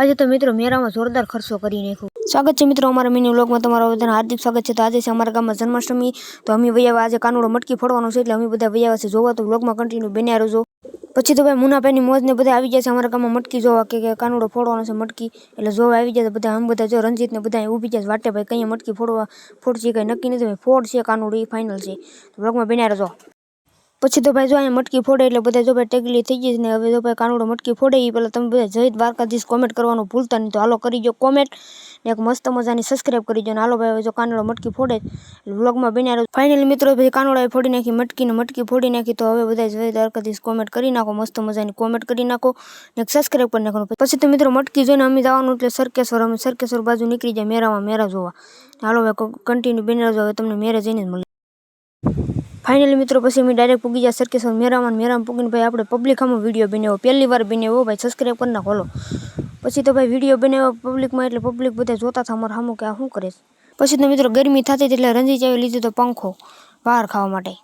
આજે તો મિત્રો મેળામાં જોરદાર ખર્ચો કરી નાખ્યો. સ્વાગત છે મિત્રો અમારા મિની વ્લોગમાં તમારું બધાને હાર્દિક સ્વાગત છે. તો આજે છે અમારા ગામમાં જન્માષ્ટમી, તો અમે વૈયાવા આજે કાનુડો મટકી ફોડવાનો છે એટલે અમે બધા વૈયાવા છે. જોવા તો વ્લોગમાં કન્ટિન્યુ બન્યા રહેજો. પછી તો ભાઈ મુનાભાઈની મોજને બધા આવી જાય છે અમારા ગામમાં મટકી જોવા કે કાનુડો ફોડવાનો છે મટકી. એટલે જોવા આવી જાય બધા આમ બધા જો રણજીતને બધા ઊભી જાય વાટે ભાઈ કઈ મટકી ફોડવા ફોડશે કંઈ નક્કી નથી. ભાઈ ફોડ છે કાનુડો એ ફાઇનલ છે. વ્લોગમાં બન્યા રહેજો. પછી તો ભાઈ જો અહીંયા મટકી ફોડે એટલે બધા જો ભાઈ ટેકલી થઈ ગઈ ને હવે જો ભાઈ કાનુડો મટકી ફોડે એ પહેલાં તમે બધા જય દ્વારકાધીશ કોમેન્ટ કરવાનું ભૂલતા નહીં. તો હાલો કરી જો કોમેન્ટ ને એક મસ્ત મજાની સબસ્ક્રાઈબ કરી દો ને હાલો ભાઈ હવે જો કાનુડો મટકી ફોડે વ્લોગમાં બન્યા ફાઇનલી મિત્રો પછી કાનુડાએ ફોડી નાખી, મટકીને મટકી ફોડી નાખી. તો હવે બધા જય દ્વારકાધીશ કોમેન્ટ કરી નાખો, મસ્ત મજાની કોમેન્ટ કરી નાખો ને એક સબસ્ક્રાઈબ કરી નાખો પછી તો મિત્રો મટકી જોઈને અમે જવાનું એટલે સરકેશ્વર, અમે સરકેશ્વર બાજુ નીકળી જાય મેરામાં, મેરા જોવા. હાલો ભાઈ કન્ટિન્યુ બની રહેજો હવે તમને મેરે જઈને જ મળે ફાઇનલી મિત્રો, પછી અમે ડાયરેક્ટ પૂગી ગયા સરકેશ્વર મેરામાં મેરામાં પૂગીને ભાઈ આપણે પબ્લિક આમાં વીડિયો બનાવ્યો. પહેલી વાર બનાવ્યો ભાઈ સબસ્ક્રાઈબ કરી નાખો પછી તો ભાઈ વીડિયો બનાવ્યો પબ્લિકમાં એટલે પબ્લિક બધા જોતા હતા અમારા સામું કે આ શું કરે પછી તો મિત્રો ગરમી થતી એટલે રંજી ચાવી લીધો તો પંખો બહાર ખાવા માટે.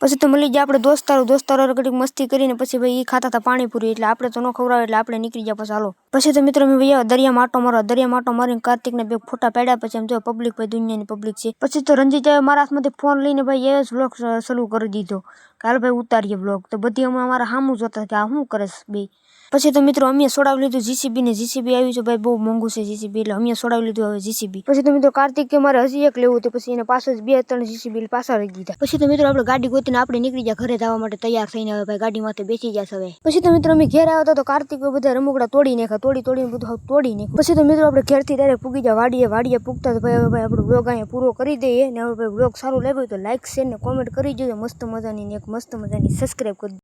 પછી તો મળી ગયા આપણે દોસ્તારો દોસ્તારો ઘડીક મસ્તી કરીને પછી ભાઈ એ ખાતા હતા પાણીપુરી, એટલે આપણે તો ન ખવડાવે, એટલે આપણે નીકળી ગયા પછી હાલો. પછી તો મિત્રો મેં ભાઈ દરિયા માટો મારો દરિયા માટો મારીને કાર્તિકને બે ફોટા પાડ્યા પછી એમ જો પબ્લિક ભાઈ દુનિયાની પબ્લિક છે. પછી તો રંજીતાએ મારા હાથમાંથી ફોન લઈને ભાઈ એ જ વ્લોગ શરૂ કરી દીધો. કે હાલ ભાઈ ઉતારીએ બ્લોક તો બધી અમે અમારા સામું જોતા કે આ શું કરે છે બે? પછી તો મિત્રો અમે સોડાવી લીધું જીસીબી ને જીસીબી આવ્યું છે ભાઈ બહુ મોંઘું છે જીસીબી એટલે અમે સોડાવી લીધું હવે જીસીબી પછી તો મિત્રો કાર્તિક કે મારે હજી એક લેવું હતું, પછી એને પાછળ બે ત્રણ જીસીબી પાછા રહી દીધા પછી તો મિત્રો આપણે ગાડી ગોતીને આપણે નીકળી ગયા ઘરે જવા માટે તૈયાર થઈને હવે ભાઈ ગાડી માથે બેસી જશે હવે. પછી તો મિત્રો અમે ઘેર આવ્યા તો કાર્તિક બધા રમકડા તોડી નાખ્યા, તોડી તોડીને બધું તોડી નાખ્યું. પછી તો મિત્રો આપણે ઘેરથી ડાયરેક્ટ પૂગી ગયા, વાડીએ વાડીએ પૂગતા તો ભાઈ હવે ભાઈ આપણો બ્લોગ અહીંયા પૂરો કરી દઈએ ને હવે ભાઈ બ્લોગ સારું લાગ્યું તો લાઈક શેર ને કોમેન્ટ કરી દેજો, મસ્ત મજાની એક મસ્ત મજાની સબસ્ક્રાઈબ કરી